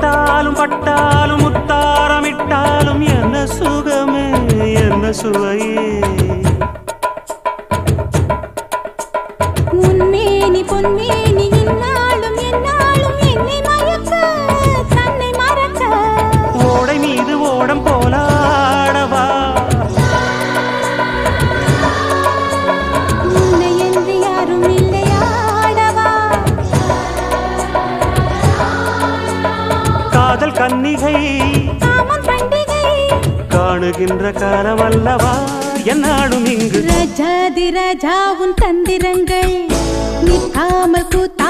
பட்டாலும் முத்தாரமிட்டாலும் என்ன சுகமே என்ன சுவையே உன்மேனி பொன்மேனி காதல் கன்னிகை. காணுகின்ற காலம் அல்லவா என்னாடும் இங்கு ரஜாதி ராஜாவுன் தந்திரங்கள். நிற்காமல் கூத்து